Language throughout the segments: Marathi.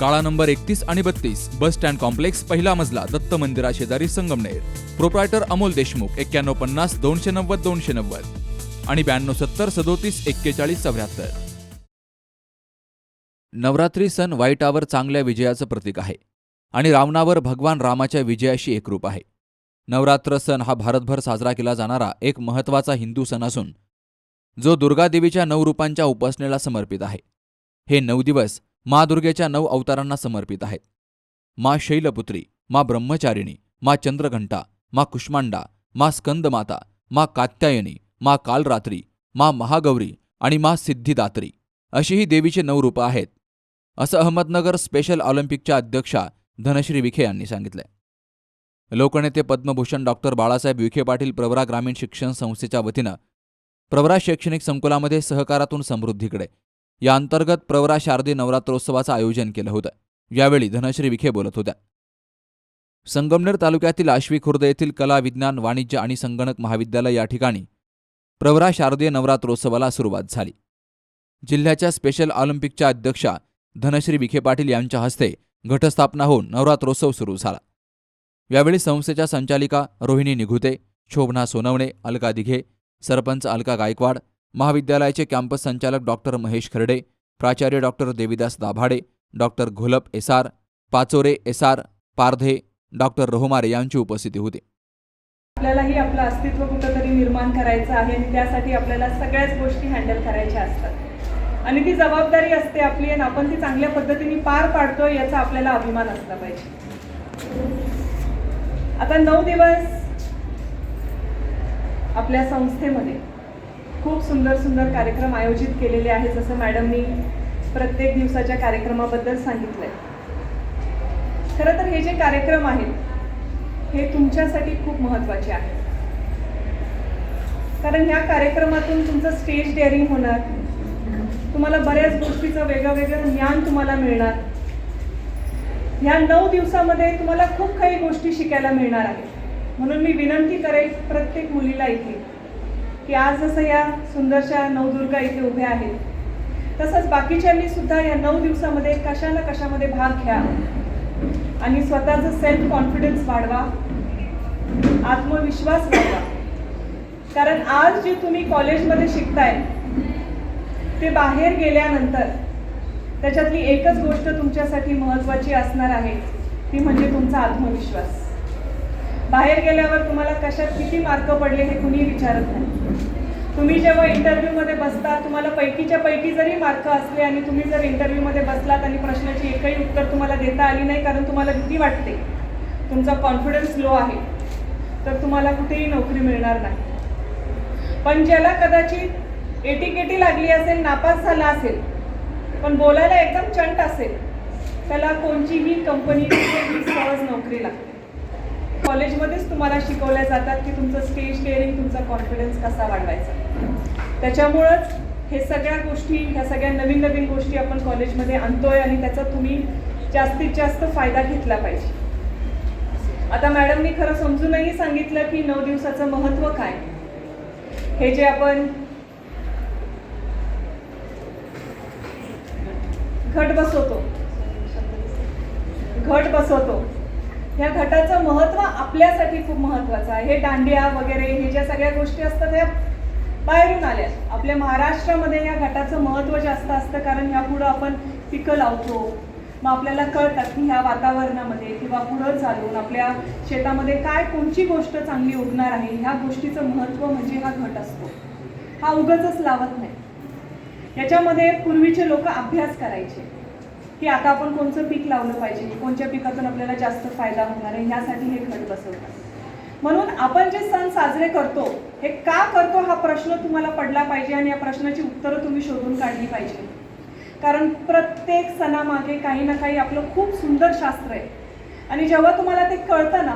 काळा नंबर एकतीस आणि बत्तीस बस स्टँड कॉम्प्लेक्स पहिला मजला दत्त मंदिरा शेजारी संगमनेर. प्रोप्रायटर अमोल देशमुख एक्क्याण्णव पन्नास दोनशे नव्वद दोनशे नव्वद. आणि ब्याण्णव सत्तर सदोतीस एक्केचाळीस चौऱ्याहत्तर. नवरात्री सण वाईटावर चांगल्या विजयाचं प्रतीक आहे. आणि रावणावर भगवान रामाच्या विजयाशी एकरूप आहे. नवरात्र सण हा भारतभर साजरा केला जाणारा एक महत्त्वाचा हिंदू सण असून जो दुर्गादेवीच्या नऊ रूपांच्या उपासनेला समर्पित आहे. हे नऊ दिवस मा दुर्गेच्या नऊ अवतारांना समर्पित आहेत मा शैलपुत्री मा ब्रह्मचारिणी मा चंद्रघंटा मा कुष्मांडा मा स्कंदमाता मा कात्यायनी मा कालरात्री मा महागौरी आणि मा सिद्धिदात्री अशी ही देवीचे नऊ रूपं आहेत. असं अहमदनगर स्पेशल ऑलिम्पिकच्या अध्यक्षा धनश्री विखे यांनी सांगितलंय. लोकनेते पद्मभूषण डॉक्टर बाळासाहेब विखे पाटील प्रवरा ग्रामीण शिक्षण संस्थेच्या वतीनं प्रवरा शैक्षणिक संकुलामध्ये सहकारातून समृद्धीकडे या अंतर्गत प्रवरा शारदी नवरात्रोत्सवाचं आयोजन केलं होतं. यावेळी धनश्री विखे बोलत होत्या. संगमनेर तालुक्यातील आश्वी खुर्द येथील कला विज्ञान वाणिज्य आणि संगणक महाविद्यालय या ठिकाणी प्रवरा शारदीय नवरात्रोत्सवाला सुरुवात झाली. जिल्ह्याच्या स्पेशल ऑलिम्पिकच्या अध्यक्षा धनश्री विखे पाटील यांच्या हस्ते घटस्थापना होऊन नवरात्रोत्सव सुरू झाला. यावेळी संस्थेच्या संचालिका रोहिणी निघुते शोभना सोनवणे अलका दिघे सरपंच अलका गायकवाड महाविद्यालयाचे कॅम्पस संचालक डॉक्टर महेश खर्डे प्राचार्य doctor Devidas Dabhade doctor Gholap S R Pachore S R Pardhe doctor Rohamare यांची उपस्थिती होती. आपल्यालाही आपलं अस्तित्व कुठंतरी निर्माण करायचं आहे आणि त्यासाठी आपल्याला सगळ्याच गोष्टी हँडल करायच्या असतात. आणि ती जबाबदारी असते आपली आणि आपण ती चांगल्या पद्धतीने पार पाडतो याचा आपल्याला अभिमान असला पाहिजे. आता नऊ दिवस आपल्या संस्थेमध्ये खूप सुंदर सुंदर कार्यक्रम आयोजित केलेले आहेत जसं मॅडमनी प्रत्येक दिवसाच्या कार्यक्रमाबद्दल सांगितलंय. खरं तर हे जे कार्यक्रम आहेत हे तुमच्यासाठी खूप महत्त्वाचे आहेत कारण ह्या कार्यक्रमातून तुमचं स्टेज डेअरिंग होणार तुम्हाला बऱ्याच गोष्टीचं वेगळं वेगळं ज्ञान तुम्हाला मिळणार. ह्या नऊ दिवसामध्ये तुम्हाला खूप काही गोष्टी शिकायला मिळणार आहेत. म्हणून मी विनंती करेल प्रत्येक मुलीला इथे. की आज जसं या सुंदरशा नवदुर्गा इथे उभ्या आहेत तसंच बाकीच्यांनी सुद्धा या नऊ दिवसामध्ये कशा ना कशामध्ये भाग घ्या आणि स्वतःचं सेल्फ कॉन्फिडन्स वाढवा आत्मविश्वास वाढवा. कारण आज जे तुम्ही कॉलेजमध्ये शिकताय ते बाहेर गेल्यानंतर त्याच्यातली एकच गोष्ट तुमच्यासाठी महत्त्वाची असणार आहे ती म्हणजे तुमचा आत्मविश्वास. बाहेर गेल्यावर तुम्हाला कशात किती मार्क पडले हे कुणी विचारत नाही. तुम्ही जेव्हा इंटरव्ह्यूमध्ये बसता तुम्हाला पैकीच्या पैकी जरी मार्क असले आणि तुम्ही जर इंटरव्ह्यूमध्ये बसलात आणि प्रश्नाची एकही उत्तर तुम्हाला देता आली नाही कारण तुम्हाला भीती वाटते. तुमचा कॉन्फिडन्स लो आहे. तर तुम्हाला कुठेही नोकरी मिळणार नाही. पण ज्याला कदाचित एटीकेटी लागली असेल नापास झाला असेल पण बोलायला एकदम चंट असेल त्याला कोणतीही कंपनी सहज नोकरी लागते. कॉलेजमध्येच तुम्हाला शिकवल्या जातात की तुमचं स्टेज डेअरिंग तुमचा कॉन्फिडन्स कसा वाढवायचा. त्याच्यामुळंच हे सगळ्या गोष्टी ह्या सगळ्या नवीन नवीन गोष्टी आपण कॉलेजमध्ये आणतोय आणि त्याचा तुम्ही जास्तीत जास्त फायदा घेतला पाहिजे. आता मॅडमनी खरं समजूनही सांगितलं की नऊ दिवसाचं महत्त्व काय? हे जे आपण घट बसवतो. घट बसवतो. ह्या घटाचं महत्त्व आपल्यासाठी खूप महत्त्वाचं आहे. हे दांडिया वगैरे हे ज्या सगळ्या गोष्टी असतात ह्या बाहेरून आल्या. आपल्या महाराष्ट्रामध्ये या घटाचं महत्त्व जास्त असतं कारण ह्या पुढं आपण पिकं लावतो. मग आपल्याला कळतात की ह्या वातावरणामध्ये किंवा पुढं चालून आपल्या शेतामध्ये काय कोणची गोष्ट चांगली उगणार आहे ह्या गोष्टीचं महत्त्व म्हणजे हा घट असतो. हा उगतच लावत नाही. याच्यामध्ये पूर्वीचे लोक अभ्यास करायचे. की आता आपण कोणतं पीक लावलं पाहिजे? कोणत्या पिकातून आपल्याला जास्त फायदा होणार आहे? ह्यासाठी हे घट बसवतात. म्हणून आपण जे सण साजरे करतो हे का करतो हा प्रश्न तुम्हाला पडला पाहिजे आणि या प्रश्नाची उत्तरं तुम्ही शोधून काढली पाहिजे. कारण प्रत्येक सणामागे काही ना काही आपलं खूप सुंदर शास्त्र आहे. आणि जेव्हा तुम्हाला ते कळतं ना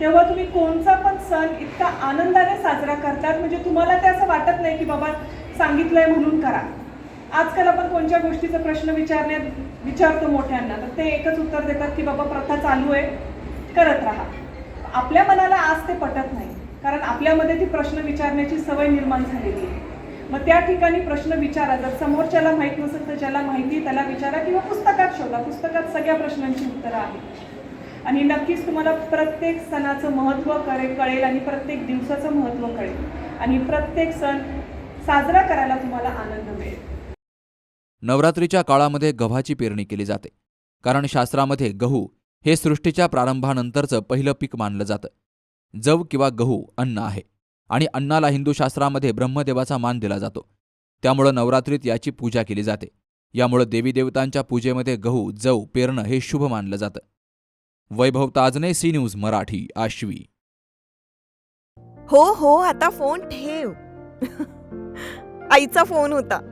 तेव्हा तुम्ही कोणचा पण सण इतका आनंदाने साजरा करतात म्हणजे तुम्हाला ते असं वाटत नाही की बाबा सांगितलंय म्हणून करा. आजकाल आपण कोणत्या गोष्टीचा प्रश्न विचारण्यात विचारतो मोठ्यांना तर ते एकच उत्तर देतात की बाबा प्रथा चालू आहे करत राहा. आपल्या मनाला आज ते पटत नाही कारण आपल्यामध्ये ती प्रश्न विचारण्याची सवय निर्माण झालेली आहे. मग त्या ठिकाणी प्रश्न विचारा जर समोरच्याला माहीत नसेल तर ज्याला माहिती त्याला विचारा किंवा पुस्तकात शोधा. पुस्तकात सगळ्या प्रश्नांची उत्तरं आहेत. आणि नक्कीच तुम्हाला प्रत्येक सणाचं महत्त्व करे कळेल आणि प्रत्येक दिवसाचं महत्त्व कळेल. आणि प्रत्येक सण साजरा करायला तुम्हाला आनंद मिळेल. नवरात्रीच्या काळामध्ये गव्हाची पेरणी केली जाते. कारण शास्त्रामध्ये गहू हे सृष्टीच्या प्रारंभानंतरचं पहिलं पीक मानलं जातं. जव किंवा गहू अन्न आहे आणि अन्नाला हिंदू शास्त्रामध्ये ब्रह्मदेवाचा मान दिला जातो. त्यामुळं नवरात्रीत याची पूजा केली जाते. यामुळं देवी देवतांच्या पूजेमध्ये गहू जव पेरणं हे शुभ मानलं जातं. Vaibhav Tajne C news Marathi Ashvi. हो हो आता फोन ठेव. आईचा फोन होता.